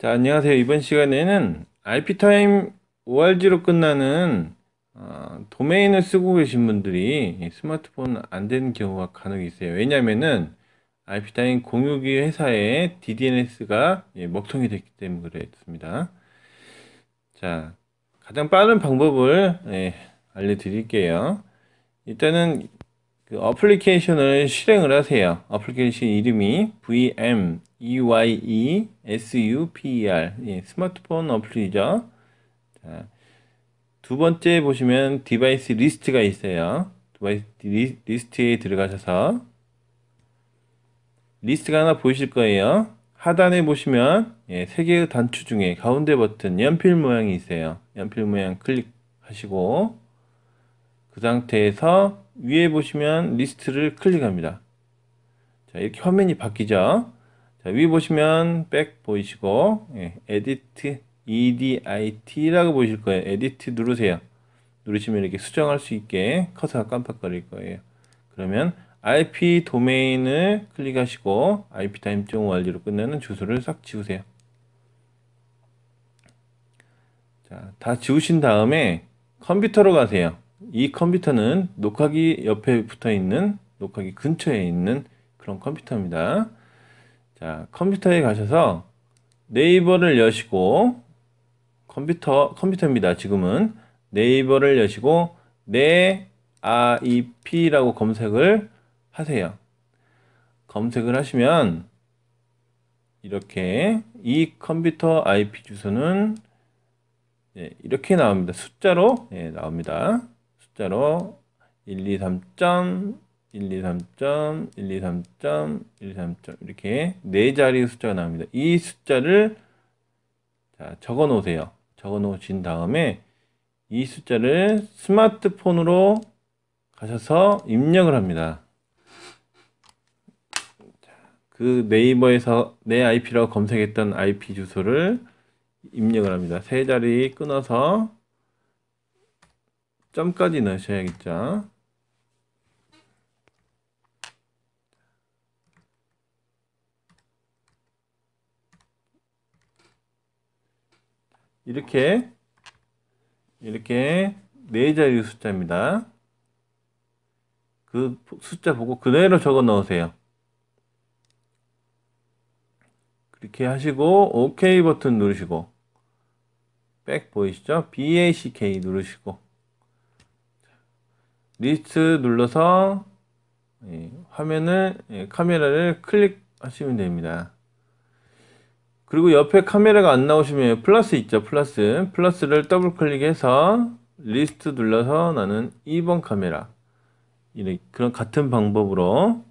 자, 안녕하세요. 이번 시간에는 IP타임 ORG로 끝나는 어, 도메인을 쓰고 계신 분들이 스마트폰 안 되는 경우가 간혹 있어요. 왜냐면은 IP타임 공유기 회사의 DDNS가 예, 먹통이 됐기 때문에 그랬습니다. 자, 가장 빠른 방법을 예, 알려드릴게요. 일단은 그 어플리케이션을 실행을 하세요. 어플리케이션 이름이 VM EYE SUPER 예, 스마트폰 어플이죠. 자, 두 번째 보시면 디바이스 리스트가 있어요. 디바이스 리, 리스트에 들어가셔서 리스트가 하나 보이실 거예요. 하단에 보시면 예, 세 개의 단추 중에 가운데 버튼 연필 모양이 있어요. 연필 모양 클릭하시고 그 상태에서 위에 보시면 리스트를 클릭합니다. 자, 이렇게 화면이 바뀌죠. 자, 위 보시면 백 보이시고, 예, 에디트, EDIT라고 보이실 거예요. 에디트 누르세요. 누르시면 이렇게 수정할 수 있게 커서가 깜빡거릴 거예요. 그러면 IP 도메인을 클릭하시고, iptime.org로 끝나는 주소를 싹 지우세요. 자, 다 지우신 다음에 컴퓨터로 가세요. 이 컴퓨터는 녹화기 옆에 붙어 있는 녹화기 근처에 있는 그런 컴퓨터입니다. 자, 컴퓨터에 가셔서 네이버를 여시고 컴퓨터 컴퓨터입니다. 지금은 네이버를 여시고 내 IP라고 검색을 하세요. 검색을 하시면 이렇게 이 컴퓨터 IP 주소는 네, 이렇게 나옵니다. 숫자로 네, 나옵니다. 숫자로 123점 123점 123점 123점 이렇게 네 자리 숫자가 나옵니다. 이 숫자를 자, 적어 놓으세요. 적어 놓으신 다음에 이 숫자를 스마트폰으로 가셔서 입력을 합니다. 그 네이버에서 내 IP라고 검색했던 IP 주소를 입력을 합니다. 세 자리 끊어서 점까지 넣으셔야겠죠. 이렇게 이렇게 네 자리 숫자입니다. 그 숫자 보고 그대로 적어 넣으세요. 그렇게 하시고 OK 버튼 누르시고 백 보이시죠? BACK 누르시고 리스트 눌러서 예, 화면을 예, 카메라를 클릭하시면 됩니다. 그리고 옆에 카메라가 안 나오시면 플러스 있죠 플러스 플러스를 더블 클릭해서 리스트 눌러서 나는 2번 카메라 이런 그런 같은 방법으로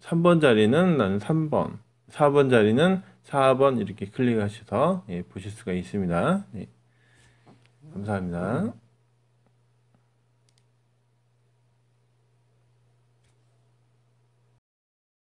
3번 자리는 나는 3번 4번 자리는 4번 이렇게 클릭하셔서 예, 보실 수가 있습니다 예. 감사합니다